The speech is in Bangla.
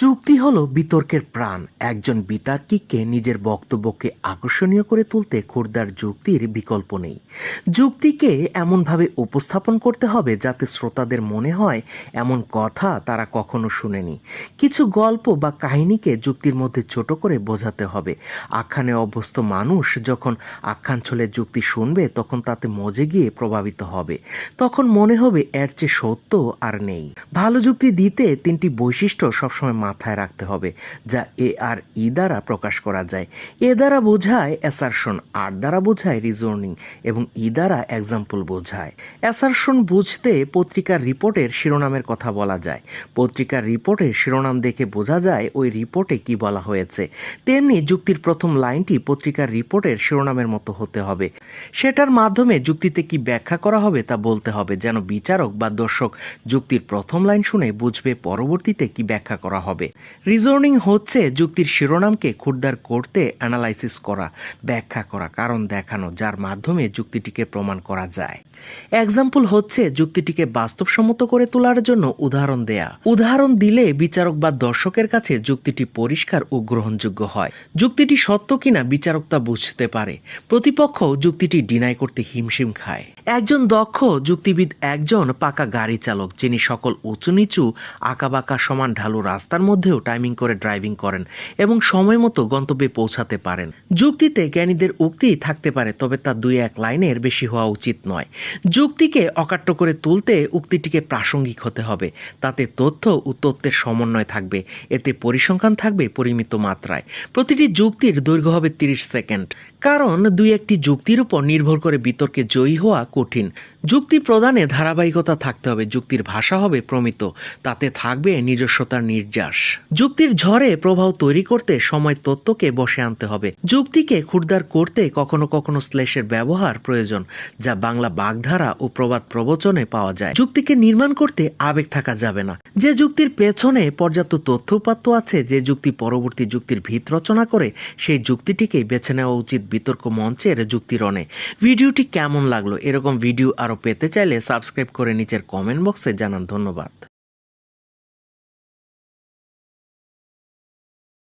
যুক্তি হলো বিতর্কের প্রাণ। একজন বিতার্কিককে নিজের বক্তব্যকে আকর্ষণীয় করে তুলতে খোরদার যুক্তির বিকল্প নেই। যুক্তিকে এমনভাবে উপস্থাপন করতে হবে যাতে শ্রোতাদের মনে হয় এমন কথা তারা কখনো শুনেনি। কিছু গল্প বা কাহিনীকে যুক্তির মধ্যে ছোট করে বোঝাতে হবে। আখ্যানে অভ্যস্ত মানুষ যখন আখ্যান ছলে যুক্তি শুনবে, তখন তাতে মজে গিয়ে প্রভাবিত হবে। তখন মনে হবে এর চেয়ে সত্য আর নেই। ভালো যুক্তি দিতে তিনটি বৈশিষ্ট্য সবসময় মাথায় রাখতে হবে, যা এ আর ই দ্বারা প্রকাশ করা যায়। এ দ্বারা বোঝায় অ্যাসারশন আর দ্বারা বোঝায় রিজনিং এবং ই দ্বারা এক্সাম্পল বোঝায়। অ্যাসারশন বুঝতে পত্রিকার রিপোর্টের শিরোনামের কথা বলা যায়। পত্রিকার রিপোর্টের শিরোনাম দেখে বোঝা যায় ওই রিপোর্টে কি বলা হয়েছে। তেমনি যুক্তির প্রথম লাইনটি পত্রিকার রিপোর্টের শিরোনামের মতো হতে হবে। সেটার মাধ্যমে যুক্তিতে কি ব্যাখ্যা করা হবে তা বলতে হবে, যেন বিচারক বা দর্শক যুক্তির প্রথম লাইন শুনে বুঝবে পরবর্তীতে কি ব্যাখ্যা করা হবে। রিজনিং হচ্ছে যুক্তির শিরোনামকে খুরদার করতে অ্যানালাইসিস করা, ব্যাখ্যা করা, কারণ দেখানো, যার মাধ্যমে যুক্তিটিকে প্রমাণ করা যায়। এক্সাম্পল হচ্ছে যুক্তিটিকে বাস্তবসম্মত করে তোলার জন্য উদাহরণ দেয়া। উদাহরণ দিলে বিচারক বা দর্শকের কাছে যুক্তিটি পরিষ্কার ও গ্রহণযোগ্য হয়। যুক্তিটি সত্য কিনা বিচারক তা বুঝতে পারে। প্রতিপক্ষ যুক্তিটি ডিনাই করতে হিমশিম খায়। একজন দক্ষ যুক্তিবিদ একজন পাকা গাড়ি চালক যিনি সকল উঁচু নিচু আঁকাবাঁকা সমান ঢালু রাস্তার মধ্যেও টাইমিং করে ড্রাইভিং করেন এবং সময় মতো গন্তব্যে পৌঁছাতে পারেন। যুক্তিতে জ্ঞানীদের উক্তি থাকতে পারে, তবে তা দুই এক লাইনের বেশি হওয়া উচিত নয়। যুক্তিকে অকাট্য করে তুলতে উক্তিটিকে প্রাসঙ্গিক হতে হবে, তাতে তথ্য ও তথ্যের সমন্বয় থাকবে, এতে পরিসংখ্যান থাকবে পরিমিত মাত্রায়। প্রতিটি যুক্তির দৈর্ঘ্য হবে তিরিশ সেকেন্ড, কারণ দুই একটি যুক্তির উপর নির্ভর করে বিতর্কে জয়ী হওয়া কঠিন। যুক্তি প্রদানে ধারাবাহিকতা থাকতে হবে, যুক্তির ভাষা হবে প্রমিত, তাতে থাকবে নিজস্বতার নির্যাস। যুক্তির ঝড়ে প্রভাব তৈরি করতে সময় তত্ত্বকে বসে আনতে হবে। যুক্তিকে খুরদার করতে কখনো কখনো শ্লেষের ব্যবহার প্রয়োজন, যা বাংলা বাগধারা ও প্রবাদ প্রবচনে পাওয়া যায়। যুক্তিকে নির্মাণ করতে আবেগ থাকা যাবে না। যে যুক্তির পেছনে পর্যাপ্ত তথ্য উপাত্ত আছে, যে যুক্তি পরবর্তী যুক্তির ভিত রচনা করে, সেই যুক্তিটিকেই বেছে নেওয়া উচিত বিতর্ক মঞ্চের যুক্তিরণে ভিডিওটি কেমন লাগল? এরকম ভিডিও আরও পেতে চাইলে সাবস্ক্রাইব করে নিচের কমেন্ট বক্সে জানান। ধন্যবাদ।